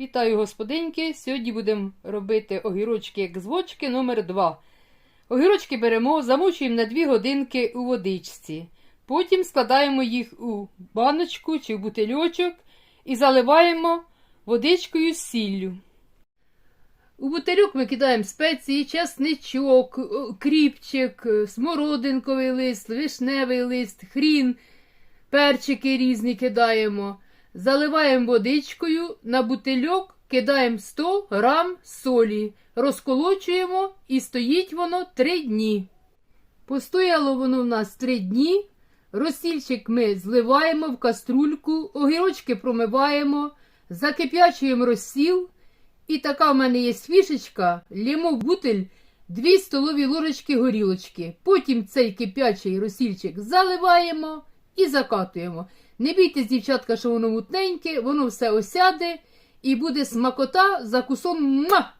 Вітаю, господинки! Сьогодні будемо робити огірочки як звочки номер 2 Огірочки беремо, замочуємо на 2 годинки у водичці. Потім складаємо їх у баночку чи в бутильочок і заливаємо водичкою з сіллю. У бутильок ми кидаємо спеції, часничок, кріпчик, смородинковий лист, вишневий лист, хрін, перчики різні кидаємо. Заливаємо водичкою, на бутильок кидаємо 100 грам солі, розколочуємо і стоїть воно 3 дні. Постояло воно в нас 3 дні. Розсільчик ми зливаємо в каструльку, огірочки промиваємо, закип'ячуємо розсіл. І така в мене є фішечка, лємо в бутиль 2 столові ложечки горілочки. Потім цей кип'ячий розсільчик заливаємо і закатуємо. Не бійтесь, дівчатка, що воно мутненьке, воно все осяде і буде смакота за кусом. Муа!